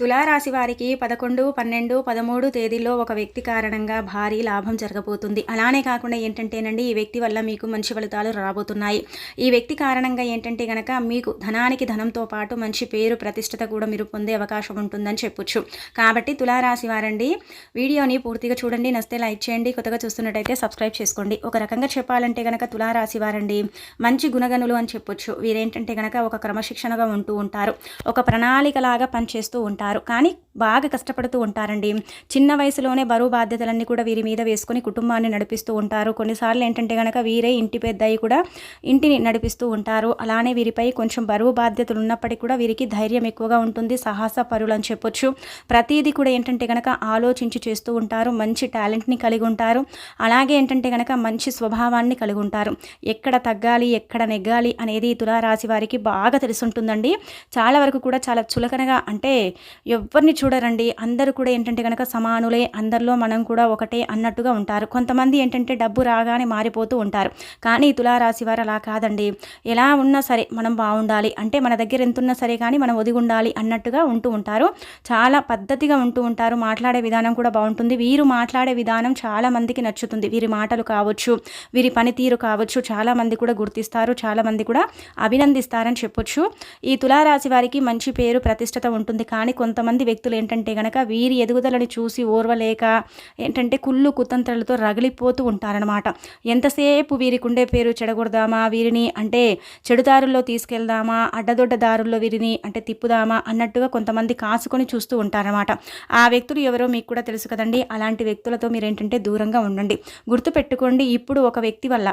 తులారాశి వారికి పదకొండు పన్నెండు పదమూడు తేదీల్లో ఒక వ్యక్తి కారణంగా భారీ లాభం జరగబోతుంది. అలానే కాకుండా ఏంటంటేనండి ఈ వ్యక్తి వల్ల మీకు మంచి ఫలితాలు రాబోతున్నాయి. ఈ వ్యక్తి కారణంగా ఏంటంటే గనక మీకు ధనానికి ధనంతో పాటు మంచి పేరు ప్రతిష్టత కూడా మీరు పొందే అవకాశం ఉంటుందని చెప్పొచ్చు. కాబట్టి తులారాశి వారండి వీడియోని పూర్తిగా చూడండి. నస్తే లైక్ చేయండి. కొత్తగా చూస్తున్నట్టయితే సబ్స్క్రైబ్ చేసుకోండి. ఒక రకంగా చెప్పాలంటే గనక తులారాశి వారండి మంచి గుణగనులు అని చెప్పొచ్చు. వీరేంటంటే గనక ఒక క్రమశిక్షణగా ఉంటూ ఉంటారు. ఒక ప్రణాళికలాగా పనిచేస్తూ ఉంటారు. కానీ బాగా కష్టపడుతూ ఉంటారండి. చిన్న వయసులోనే బరువు బాధ్యతలన్నీ కూడా వీరి మీద వేసుకొని కుటుంబాన్ని నడిపిస్తూ ఉంటారు. కొన్నిసార్లు ఏంటంటే కనుక వీరే ఇంటి పెద్దయి కూడా ఇంటిని నడిపిస్తూ ఉంటారు. అలానే వీరిపై కొంచెం బరువు బాధ్యతలు ఉన్నప్పటికీ కూడా వీరికి ధైర్యం ఎక్కువగా ఉంటుంది. సాహస పరులు అని చెప్పొచ్చు. ప్రతిదీ కూడా ఏంటంటే కనుక ఆలోచించి చేస్తూ ఉంటారు. మంచి టాలెంట్ని కలిగి ఉంటారు. అలాగే ఏంటంటే కనుక మంచి స్వభావాన్ని కలిగి ఉంటారు. ఎక్కడ తగ్గాలి ఎక్కడ నెగ్గాలి అనేది తులారాశి వారికి బాగా తెలుసుంటుందండి చాలా వరకు కూడా చాలా చులకనగా అంటే ఎవరిని చూడరండి. అందరూ కూడా ఏంటంటే కనుక సమానులే అందరిలో మనం కూడా ఒకటే అన్నట్టుగా ఉంటారు. కొంతమంది ఏంటంటే డబ్బు రాగానే మారిపోతూ ఉంటారు. కానీ తులారాశి వారు అలా కాదండి. ఎలా ఉన్నా సరే మనం బాగుండాలి. అంటే మన దగ్గర ఎంత ఉన్నా సరే కానీ మనం ఒదిగి ఉండాలి అన్నట్టుగా ఉంటూ ఉంటారు. చాలా పద్ధతిగా ఉంటూ ఉంటారు. మాట్లాడే విధానం కూడా బాగుంటుంది. వీరు మాట్లాడే విధానం చాలా మందికి నచ్చుతుంది. వీరి మాటలు కావచ్చు వీరి పనితీరు కావచ్చు చాలా మంది కూడా గుర్తిస్తారు చాలా మంది కూడా అభినందిస్తారని చెప్పొచ్చు. ఈ తులారాశి వారికి మంచి పేరు ప్రతిష్టత ఉంటుంది. కానీ కొంతమంది వ్యక్తులు ఏంటంటే కనుక వీరి ఎదుగుదలని చూసి ఓర్వలేక ఏంటంటే కుళ్ళు కుతంత్రాలతో రగిలిపోతూ ఉంటారనమాట ఎంతసేపు వీరికి ఉండే పేరు చెడగొడదామా వీరిని అంటే చెడుదారుల్లో తీసుకెళ్దామా అడ్డదొడ్డ దారుల్లో వీరిని అంటే తిప్పుదామా అన్నట్టుగా కొంతమంది కాసుకొని చూస్తూ ఉంటారనమాట ఆ వ్యక్తులు ఎవరో మీకు కూడా తెలుసు కదండి అలాంటి వ్యక్తులతో మీరు ఏంటంటే దూరంగా ఉండండి. గుర్తుపెట్టుకోండి ఇప్పుడు ఒక వ్యక్తి వల్ల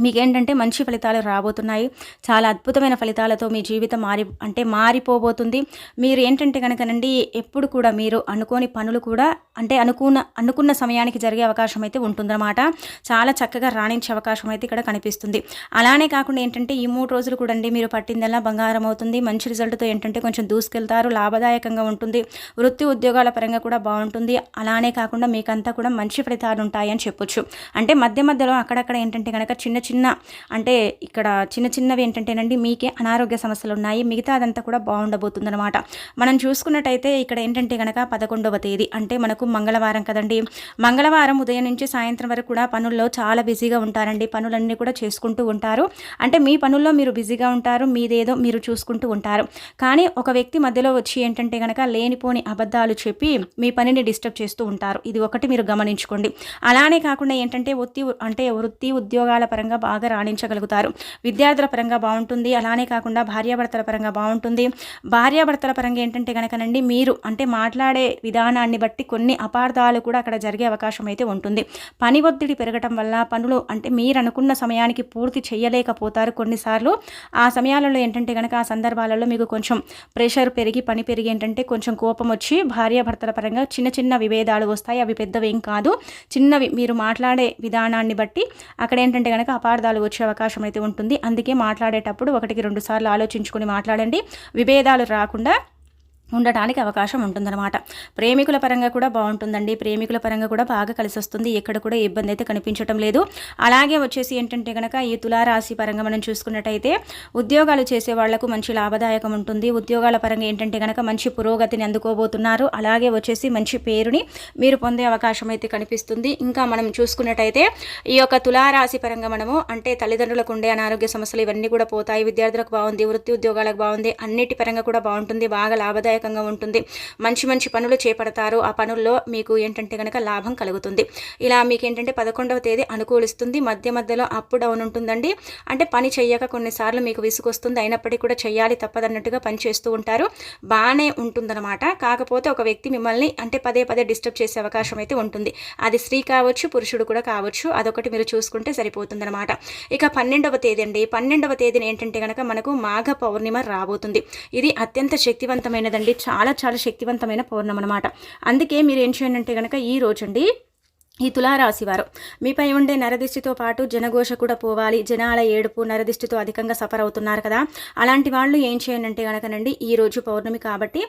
మీకేంటంటే మంచి ఫలితాలు రాబోతున్నాయి. చాలా అద్భుతమైన ఫలితాలతో మీ జీవితం మారి అంటే మారిపోబోతుంది. మీరు ఏంటంటే కనుకనండి ఎప్పుడు కూడా మీరు అనుకోని పనులు కూడా అంటే అనుకున్న అనుకున్న సమయానికి జరిగే అవకాశం అయితే ఉంటుందన్నమాట. చాలా చక్కగా రాణించే అవకాశం అయితే ఇక్కడ కనిపిస్తుంది. అలానే కాకుండా ఏంటంటే ఈ మూడు రోజులు కూడా అండి మీరు పట్టిందల్లా బంగారం అవుతుంది. మంచి రిజల్ట్తో ఏంటంటే కొంచెం దూసుకెళ్తారు లాభదాయకంగా ఉంటుంది. వృత్తి ఉద్యోగాల పరంగా కూడా బాగుంటుంది. అలానే కాకుండా మీకంతా కూడా మంచి ఫలితాలు ఉంటాయని చెప్పొచ్చు. అంటే మధ్య మధ్యలో అక్కడక్కడ ఏంటంటే కనుక చిన్న చిన్న అంటే ఇక్కడ చిన్న చిన్నవి ఏంటంటేనండి మీకే అనారోగ్య సమస్యలు ఉన్నాయి మిగతా అదంతా కూడా బాగుండబోతుందన్నమాట. మనం చూసుకున్నట్టయితే ఇక్కడ ఏంటంటే కనుక పదకొండవ తేదీ. అంటే మనకు మంగళవారం కదండి. మంగళవారం ఉదయం నుంచి సాయంత్రం వరకు కూడా పనుల్లో చాలా బిజీగా ఉంటారండి. పనులన్నీ కూడా చేసుకుంటూ ఉంటారు. అంటే మీ పనుల్లో మీరు బిజీగా ఉంటారు. మీదేదో మీరు చూసుకుంటూ ఉంటారు. కానీ ఒక వ్యక్తి మధ్యలో వచ్చి ఏంటంటే కనుక లేనిపోని అబద్ధాలు చెప్పి మీ పనిని డిస్టర్బ్ చేస్తూ ఉంటారు. ఇది ఒకటి మీరు గమనించుకోండి. అలానే కాకుండా ఏంటంటే వృత్తి అంటే వృత్తి ఉద్యోగాల పరంగా బాగా రాణించగలుగుతారు. విద్యార్థుల పరంగా బాగుంటుంది. అలానే కాకుండా భార్యాభర్తల పరంగా బాగుంటుంది. భార్యాభర్తల పరంగా ఏంటంటే కనుకనండి మీరు అంటే మాట్లాడే విధానాన్ని బట్టి కొన్ని అపార్థాలు కూడా అక్కడ జరిగే అవకాశం అయితే ఉంటుంది. పని ఒత్తిడి పెరగటం వల్ల పనులు అంటే మీరు అనుకున్న సమయానికి పూర్తి చేయలేకపోతారు కొన్నిసార్లు. ఆ సమయాలలో ఏంటంటే కనుక ఆ సందర్భాలలో మీకు కొంచెం ప్రెషర్ పెరిగి పని పెరిగి ఏంటంటే కొంచెం కోపం వచ్చి భార్యాభర్తల పరంగా చిన్న చిన్న విభేదాలు వస్తాయి. అవి పెద్దవేం కాదు. చిన్నవి మీరు మాట్లాడే విధానాన్ని బట్టి అక్కడ ఏంటంటే కనుక అపార్థాలు వచ్చే అవకాశం అయితే ఉంటుంది. అందుకే మాట్లాడేటప్పుడు ఒకటికి రెండు సార్లు ఆలోచించుకొని మాట్లాడండి. విభేదాలు రాకుండా ఉండటానికి అవకాశం ఉంటుందన్నమాట. ప్రేమికుల పరంగా కూడా బాగుంటుందండి. ప్రేమికుల పరంగా కూడా బాగా కలిసి వస్తుంది ఎక్కడ కూడా ఇబ్బంది అయితే కనిపించడం లేదు. అలాగే వచ్చేసి ఏంటంటే కనుక ఈ తులారాశి పరంగా మనం చూసుకున్నట్టయితే ఉద్యోగాలు చేసే వాళ్ళకు మంచి లాభదాయకం ఉంటుంది. ఉద్యోగాల పరంగా ఏంటంటే కనుక మంచి పురోగతిని అందుకోబోతున్నారు. అలాగే వచ్చేసి మంచి పేరుని మీరు పొందే అవకాశం అయితే కనిపిస్తుంది. ఇంకా మనం చూసుకున్నట్టయితే ఈ యొక్క తులారాశి పరంగా మనము అంటే తల్లిదండ్రులకు ఉండే అనారోగ్య సమస్యలు ఇవన్నీ కూడా పోతాయి. విద్యార్థులకు బాగుంది. వృత్తి ఉద్యోగాలకు బాగుంది. అన్నిటి పరంగా కూడా బాగుంటుంది. బాగా లాభదాయక లాభదాయకంగా ఉంటుంది. మంచి మంచి పనులు చేపడతారు. ఆ పనుల్లో మీకు ఏంటంటే కనుక లాభం కలుగుతుంది. ఇలా మీకు ఏంటంటే పదకొండవ తేదీ అనుకూలిస్తుంది. మధ్య మధ్యలో అప్ డౌన్ ఉంటుందండి. అంటే పని చేయక కొన్నిసార్లు మీకు విసుగొస్తుంది. అయినప్పటికీ కూడా చేయాలి తప్పదన్నట్టుగా పని చేస్తూ ఉంటారు. బాగానే ఉంటుందన్నమాట. కాకపోతే ఒక వ్యక్తి మిమ్మల్ని అంటే పదే పదే డిస్టర్బ్ చేసే అవకాశం అయితే ఉంటుంది. అది స్త్రీ కావచ్చు పురుషుడు కూడా కావచ్చు. అదొకటి మీరు చూసుకుంటే సరిపోతుందన్నమాట. ఇక పన్నెండవ తేదీ అండి. పన్నెండవ తేదీని ఏంటంటే కనుక మనకు మాఘ పౌర్ణిమ రాబోతుంది. ఇది అత్యంత శక్తివంతమైనదండి. చాలా చాలా శక్తివంతమైన పౌర్ణం అనమాట అందుకే మీరు ఏం చేయండి అంటే కనుక ఈ రోజండి ఈ తులారాశి వారు. మీపై ఉండే నరదిష్టితో పాటు జనఘోష కూడా పోవాలి. జనాల ఏడుపు నరదిష్టితో అధికంగా సఫర్ అవుతున్నారు కదా. అలాంటి వాళ్ళు ఏం చేయండి కనుకనండి ఈ రోజు పౌర్ణమి కాబట్టి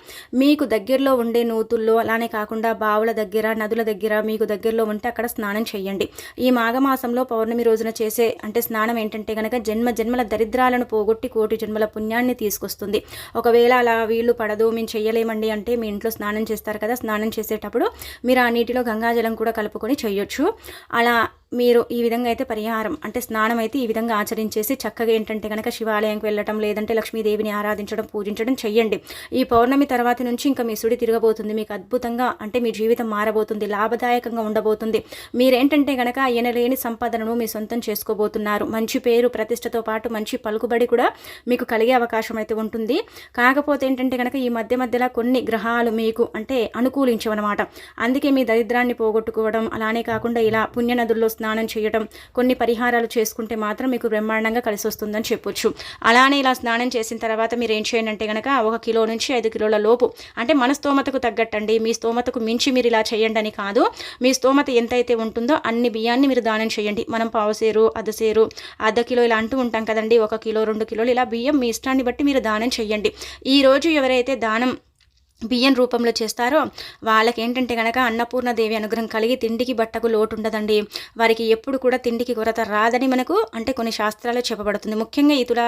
మీకు దగ్గరలో ఉండే నూతుల్లో అలానే కాకుండా బావుల దగ్గర నదుల దగ్గర మీకు దగ్గరలో ఉంటే అక్కడ స్నానం చేయండి. ఈ మాఘమాసంలో పౌర్ణమి రోజున చేసే అంటే స్నానం ఏంటంటే కనుక జన్మ జన్మల దరిద్రాలను పోగొట్టి కోటి జన్మల పుణ్యాన్ని తీసుకొస్తుంది. ఒకవేళ అలా వీళ్ళు పడదు మేము చేయలేమండి అంటే మీ ఇంట్లో స్నానం చేస్తారు కదా స్నానం చేసేటప్పుడు మీరు ఆ నీటిలో గంగాజలం కూడా కలుపుకొని చేయొచ్చు. అలా మీరు ఈ విధంగా అయితే పరిహారం అంటే స్నానం అయితే ఈ విధంగా ఆచరించేసి చక్కగా ఏంటంటే కనుక శివాలయంకి వెళ్ళటం లేదంటే లక్ష్మీదేవిని ఆరాధించడం పూజించడం చెయ్యండి. ఈ పౌర్ణమి తర్వాత నుంచి ఇంకా మీ సుడి తిరగబోతుంది. మీకు అద్భుతంగా అంటే మీ జీవితం మారబోతుంది లాభదాయకంగా ఉండబోతుంది. మీరేంటంటే కనుక ఎనలేని సంపాదనను మీ సొంతం చేసుకోబోతున్నారు. మంచి పేరు ప్రతిష్టతో పాటు మంచి పలుకుబడి కూడా మీకు కలిగే అవకాశం అయితే ఉంటుంది. కాకపోతే ఏంటంటే కనుక ఈ మధ్య మధ్యలో కొన్ని గ్రహాలు మీకు అంటే అనుకూలించవన్నమాట. అందుకే మీ దరిద్రాన్ని పోగొట్టుకోవడం అలానే కాకుండా ఇలా పుణ్యనదుల్లో స్నానం చేయటం కొన్ని పరిహారాలు చేసుకుంటే మాత్రం మీకు బ్రహ్మాండంగా కలిసి వస్తుందని చెప్పొచ్చు. అలానే ఇలా స్నానం చేసిన తర్వాత మీరు ఏం చేయండి అంటే కనుక ఒక కిలో నుంచి ఐదు కిలోల లోపు అంటే మన స్తోమతకు తగ్గట్టండి మీ స్తోమతకు మించి మీరు ఇలా చేయండి అని కాదు మీ స్తోమత ఎంతైతే ఉంటుందో అన్ని బియ్యాన్ని మీరు దానం చేయండి. మనం పావుసేరు అర్ధసేరు అర్ధ కిలో ఇలా అంటూ ఉంటాం కదండి ఒక కిలో రెండు కిలోలు ఇలా బియ్యం మీ ఇష్టాన్ని బట్టి మీరు దానం చేయండి. ఈరోజు ఎవరైతే దానం బియ్యం రూపంలో చేస్తారో వాళ్ళకి ఏంటంటే కనుక అన్నపూర్ణదేవి అనుగ్రహం కలిగి తిండికి బట్టకు లోటు ఉండదండి వారికి ఎప్పుడు కూడా తిండికి కొరత రాదని మనకు అంటే కొన్ని శాస్త్రాలు చెప్పబడుతుంది. ముఖ్యంగా ఇతుల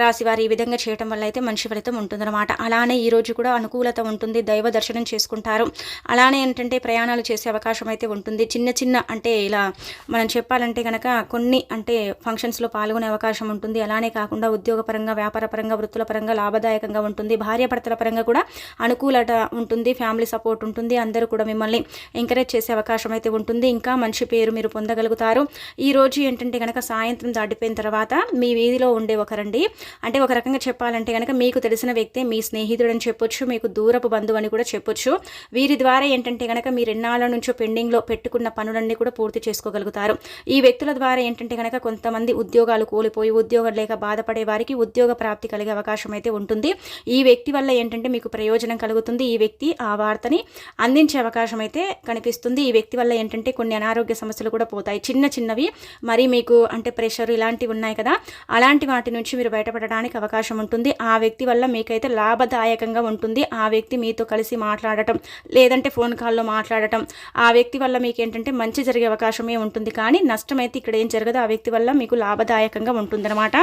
రాశి వారు ఈ విధంగా చేయటం వల్ల అయితే మంచి ఫలితం ఉంటుందన్నమాట. అలానే ఈరోజు కూడా అనుకూలత ఉంటుంది. దైవ దర్శనం చేసుకుంటారు. అలానే ఏంటంటే ప్రయాణాలు చేసే అవకాశం అయితే ఉంటుంది. చిన్న చిన్న అంటే ఇలా మనం చెప్పాలంటే కనుక కొన్ని అంటే ఫంక్షన్స్లో పాల్గొనే అవకాశం ఉంటుంది. అలానే కాకుండా ఉద్యోగపరంగా వ్యాపార పరంగా వృత్తుల పరంగా లాభదాయకంగా ఉంటుంది. భార్యాభర్తల పరంగా కూడా అనుకూల అనుకూలత ఉంటుంది ఫ్యామిలీ సపోర్ట్ ఉంటుంది అందరూ కూడా మిమ్మల్ని ఎంకరేజ్ చేసే అవకాశం అయితే ఉంటుంది. ఇంకా మంచి పేరు మీరు పొందగలుగుతారు. ఈ రోజు ఏంటంటే కనుక సాయంత్రం దాటిపోయిన తర్వాత మీ వీధిలో ఉండే ఒకరండి. అంటే ఒక రకంగా చెప్పాలంటే కనుక మీకు తెలిసిన వ్యక్తే మీ స్నేహితుడు అని చెప్పొచ్చు మీకు దూరపు బంధువు అని కూడా చెప్పొచ్చు. వీరి ద్వారా ఏంటంటే కనుక మీరు ఎన్నాళ్ళ నుంచో పెండింగ్లో పెట్టుకున్న పనులన్నీ కూడా పూర్తి చేసుకోగలుగుతారు. ఈ వ్యక్తుల ద్వారా ఏంటంటే కనుక కొంతమంది ఉద్యోగాలు కోల్పోయి ఉద్యోగం లేక బాధపడే వారికి ఉద్యోగ ప్రాప్తి కలిగే అవకాశం అయితే ఉంటుంది. ఈ వ్యక్తి వల్ల ఏంటంటే మీకు ప్రయోజనం కలుగుతుంది ఈ వ్యక్తి ఆ వార్తని అందించే అవకాశం అయితే కనిపిస్తుంది. ఈ వ్యక్తి వల్ల ఏంటంటే కొన్ని అనారోగ్య సమస్యలు కూడా పోతాయి. చిన్న చిన్నవి మరి మీకు అంటే ప్రెషర్ ఇలాంటివి ఉన్నాయి కదా అలాంటి వాటి నుంచి మీరు బయటపడడానికి అవకాశం ఉంటుంది. ఆ వ్యక్తి వల్ల మీకైతే లాభదాయకంగా ఉంటుంది. ఆ వ్యక్తి మీతో కలిసి మాట్లాడటం లేదంటే ఫోన్ కాల్లో మాట్లాడటం ఆ వ్యక్తి వల్ల మీకు ఏంటంటే మంచి జరిగే అవకాశమే ఉంటుంది. కానీ నష్టం అయితే ఇక్కడ ఏం జరగదు. ఆ వ్యక్తి వల్ల మీకు లాభదాయకంగా ఉంటుందన్నమాట.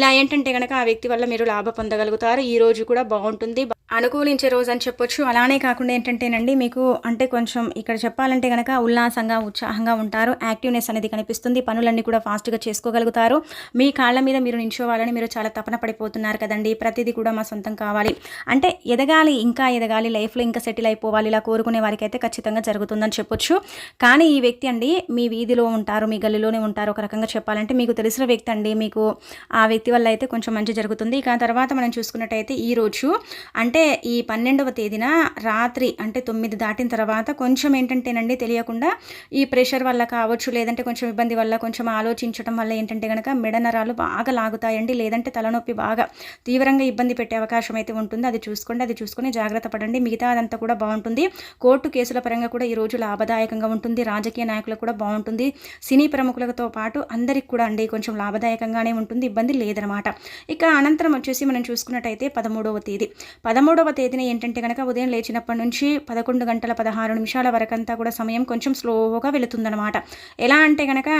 ఇలా ఏంటంటే కనుక ఆ వ్యక్తి వల్ల మీరు లాభ పొందగలుగుతారు. ఈ రోజు కూడా బాగుంటుంది. అనుకూలించే రోజు అని చెప్పొచ్చు. అలానే కాకుండా ఏంటంటేనండి మీకు అంటే కొంచెం ఇక్కడ చెప్పాలంటే కనుక ఉల్లాసంగా ఉత్సాహంగా ఉంటారు. యాక్టివ్నెస్ అనేది కనిపిస్తుంది. పనులన్నీ కూడా ఫాస్ట్గా చేసుకోగలుగుతారు. మీ కాళ్ళ మీద మీరు నించోవాలని మీరు చాలా తపన పడిపోతున్నారు కదండి. ప్రతిదీ కూడా మా సొంతం కావాలి. అంటే ఎదగాలి ఇంకా ఎదగాలి లైఫ్లో ఇంకా సెటిల్ అయిపోవాలి ఇలా కోరుకునే వారికి అయితే ఖచ్చితంగా జరుగుతుందని చెప్పొచ్చు. కానీ ఈ వ్యక్తి అండి మీ వీధిలో ఉంటారు మీ గల్లీలోనే ఉంటారు. ఒక రకంగా చెప్పాలంటే మీకు తెలిసిన వ్యక్తి అండి. మీకు ఆ వ్యక్తి వల్ల అయితే కొంచెం మంచి జరుగుతుంది. ఇక తర్వాత మనం చూసుకున్నట్టయితే ఈ రోజు అంటే ఈ పన్నెండు పదకొండవ తేదీన రాత్రి అంటే తొమ్మిది దాటిన తర్వాత కొంచెం ఏంటంటేనండి తెలియకుండా ఈ ప్రెషర్ వల్ల కావచ్చు లేదంటే కొంచెం ఇబ్బంది వల్ల కొంచెం ఆలోచించడం వల్ల ఏంటంటే కనుక మెడనరాలు బాగా లాగుతాయండి. లేదంటే తలనొప్పి బాగా తీవ్రంగా ఇబ్బంది పెట్టే అవకాశం అయితే ఉంటుంది. అది చూసుకోండి అది చూసుకొని జాగ్రత్త పడండి. మిగతా అదంతా కూడా బాగుంటుంది. కోర్టు కేసుల పరంగా కూడా ఈ రోజు లాభదాయకంగా ఉంటుంది. రాజకీయ నాయకులకు కూడా బాగుంటుంది. సినీ ప్రముఖులతో పాటు అందరికి కూడా అండి కొంచెం లాభదాయకంగానే ఉంటుంది. ఇబ్బంది లేదనమాట. ఇక అనంతరం వచ్చేసి మనం చూసుకున్నట్టయితే పదమూడవ తేదీ. పదమూడవ తేదీన ఏంటంటే కనుక ఉదయం లేచినప్పటి నుంచి పదకొండు గంటల పదహారు నిమిషాల వరకంతా కూడా సమయం కొంచెం స్లోగా వెళుతుందనమాట ఎలా అంటే కనుక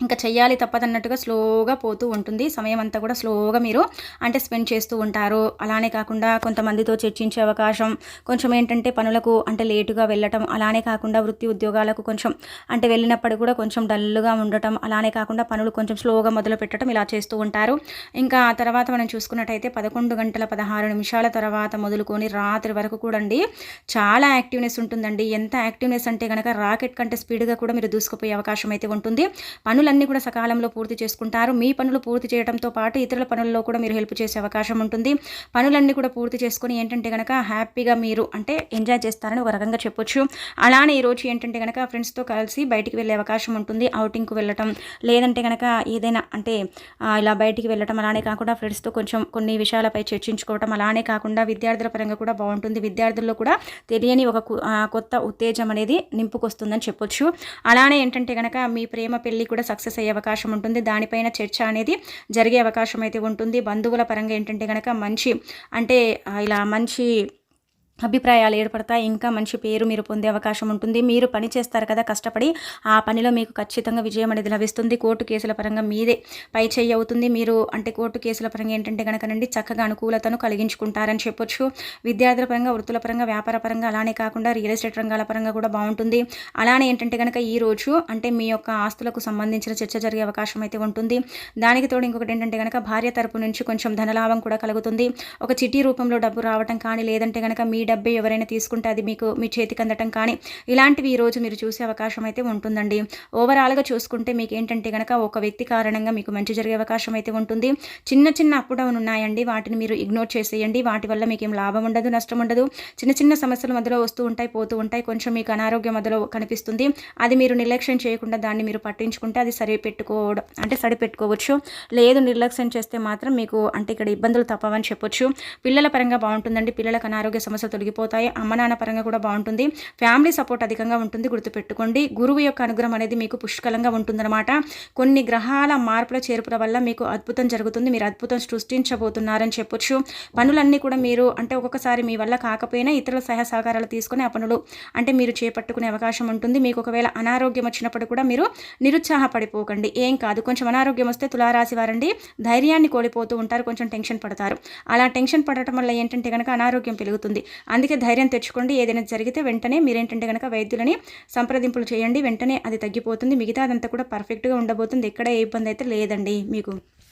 ఇంకా చెయ్యాలి తప్పదన్నట్టుగా స్లోగా పోతూ ఉంటుంది. సమయం అంతా కూడా స్లోగా మీరు అంటే స్పెండ్ చేస్తూ ఉంటారు. అలానే కాకుండా కొంతమందితో చర్చించే అవకాశం కొంచెం ఏంటంటే పనులకు అంటే లేటుగా వెళ్ళటం అలానే కాకుండా వృత్తి ఉద్యోగాలకు కొంచెం అంటే వెళ్ళినప్పుడు కూడా కొంచెం డల్గా ఉండటం అలానే కాకుండా పనులు కొంచెం స్లోగా మొదలు పెట్టడం ఇలా చేస్తూ ఉంటారు. ఇంకా ఆ తర్వాత మనం చూసుకున్నట్టయితే పదకొండు గంటల పదహారు నిమిషాల తర్వాత మొదలుకొని రాత్రి వరకు కూడా అండి చాలా యాక్టివ్నెస్ ఉంటుందండి. ఎంత యాక్టివ్నెస్ అంటే కనుక రాకెట్ కంటే స్పీడ్గా కూడా మీరు దూసుకుపోయే అవకాశం అయితే ఉంటుంది. పనులు పనులన్నీ కూడా సకాలంలో పూర్తి చేసుకుంటారు. మీ పనులు పూర్తి చేయడంతో పాటు ఇతరుల పనుల్లో కూడా మీరు హెల్ప్ చేసే అవకాశం ఉంటుంది. పనులన్నీ కూడా పూర్తి చేసుకుని ఏంటంటే కనుక హ్యాపీగా మీరు అంటే ఎంజాయ్ చేస్తారని ఒక రకంగా చెప్పొచ్చు. అలానే ఈరోజు ఏంటంటే కనుక ఫ్రెండ్స్తో కలిసి బయటికి వెళ్ళే అవకాశం ఉంటుంది. అవుటింగ్కు వెళ్ళటం లేదంటే కనుక ఏదైనా అంటే ఇలా బయటికి వెళ్ళటం అలానే కాకుండా ఫ్రెండ్స్తో కొంచెం కొన్ని విషయాలపై చర్చించుకోవటం అలానే కాకుండా విద్యార్థుల పరంగా కూడా బాగుంటుంది. విద్యార్థుల్లో కూడా తెలియని ఒక కొత్త ఉత్తేజం అనేది నింపుకొస్తుందని చెప్పొచ్చు. అలానే ఏంటంటే కనుక మీ ప్రేమ పెళ్ళి కూడా సక్సెస్ అయ్యే అవకాశం ఉంటుంది. దానిపైన చర్చ అనేది జరిగే అవకాశం అయితే ఉంటుంది. బంధువుల పరంగా ఏంటంటే కనుక మంచి అంటే ఇలా మంచి అభిప్రాయాలు ఏర్పడతాయి. ఇంకా మంచి పేరు మీరు పొందే అవకాశం ఉంటుంది. మీరు పని చేస్తారు కదా కష్టపడి ఆ పనిలో మీకు ఖచ్చితంగా విజయం అనేది లభిస్తుంది. కోర్టు కేసుల పరంగా మీదే పై చేయి అవుతుంది. మీరు అంటే కోర్టు కేసుల పరంగా ఏంటంటే కనుకనండి చక్కగా అనుకూలతను కలిగించుకుంటారని చెప్పొచ్చు. విద్యార్థుల పరంగా వృత్తుల పరంగా వ్యాపార పరంగా అలానే కాకుండా రియల్ ఎస్టేట్ రంగాల పరంగా కూడా బాగుంటుంది. అలానే ఏంటంటే కనుక ఈ రోజు అంటే మీ యొక్క ఆస్తులకు సంబంధించిన చర్చ జరిగే అవకాశం అయితే ఉంటుంది. దానికి తోడు ఇంకొకటి ఏంటంటే కనుక భార్య తరపు నుంచి కొంచెం ధనలాభం కూడా కలుగుతుంది. ఒక చిటీ రూపంలో డబ్బు రావటం కానీ లేదంటే కనుక మీ ఈ డబ్బే ఎవరైనా తీసుకుంటే అది మీకు మీ చేతికి అందటం కానీ ఇలాంటివి ఈరోజు మీరు చూసే అవకాశం అయితే ఉంటుందండి. ఓవరాల్గా చూసుకుంటే మీకు ఏంటంటే కనుక ఒక వ్యక్తి కారణంగా మీకు మంచి జరిగే అవకాశం అయితే ఉంటుంది. చిన్న చిన్న అప్ డౌన్ ఉన్నాయండి. వాటిని మీరు ఇగ్నోర్ చేసేయండి. వాటి వల్ల మీకు ఏం లాభం ఉండదు నష్టం ఉండదు. చిన్న చిన్న సమస్యలు మధ్యలో వస్తూ ఉంటాయి పోతూ ఉంటాయి. కొంచెం మీకు అనారోగ్యం మధ్యలో కనిపిస్తుంది. అది మీరు నిర్లక్ష్యం చేయకుండా దాన్ని మీరు పట్టించుకుంటే అది సరిపెట్టుకోవడం అంటే సరిపెట్టుకోవచ్చు లేదు నిర్లక్ష్యం చేస్తే మాత్రం మీకు అంటే ఇక్కడ ఇబ్బందులు తప్పవని చెప్పొచ్చు. పిల్లల పరంగా బాగుంటుందండి. పిల్లలకు అనారోగ్య సమస్యలు తొలగిపోతాయి. అమ్మ నాన్న పరంగా కూడా బాగుంటుంది. ఫ్యామిలీ సపోర్ట్ అధికంగా ఉంటుంది. గుర్తుపెట్టుకోండి. గురువు యొక్క అనుగ్రహం అనేది మీకు పుష్కలంగా ఉంటుందన్నమాట. కొన్ని గ్రహాల మార్పుల చేర్పుల వల్ల మీకు అద్భుతం జరుగుతుంది. మీరు అద్భుతం సృష్టించబోతున్నారని చెప్పొచ్చు. పనులన్నీ కూడా మీరు అంటే ఒక్కొక్కసారి మీ వల్ల కాకపోయినా ఇతరుల సహాయ సహకారాలు తీసుకుని ఆ పనులు అంటే మీరు చేపట్టుకునే అవకాశం ఉంటుంది. మీకు ఒకవేళ అనారోగ్యం వచ్చినప్పుడు కూడా మీరు నిరుత్సాహపడిపోకండి. ఏం కాదు. కొంచెం అనారోగ్యం వస్తే తులారాశి వారండి. ధైర్యాన్ని కోల్పోతూ ఉంటారు. కొంచెం టెన్షన్ పడతారు. అలా టెన్షన్ పడటం వల్ల ఏంటంటే కనుక అనారోగ్యం పెరుగుతుంది. అందుకే ధైర్యం తెచ్చుకోండి. ఏదైనా జరిగితే వెంటనే మీరేంటంటే కనుక వైద్యులని సంప్రదింపులు చేయండి. వెంటనే అది తగ్గిపోతుంది. మిగతా అదంతా కూడా పర్ఫెక్ట్గా ఉండబోతుంది. ఎక్కడ ఏ ఇబ్బంది అయితే లేదండి మీకు.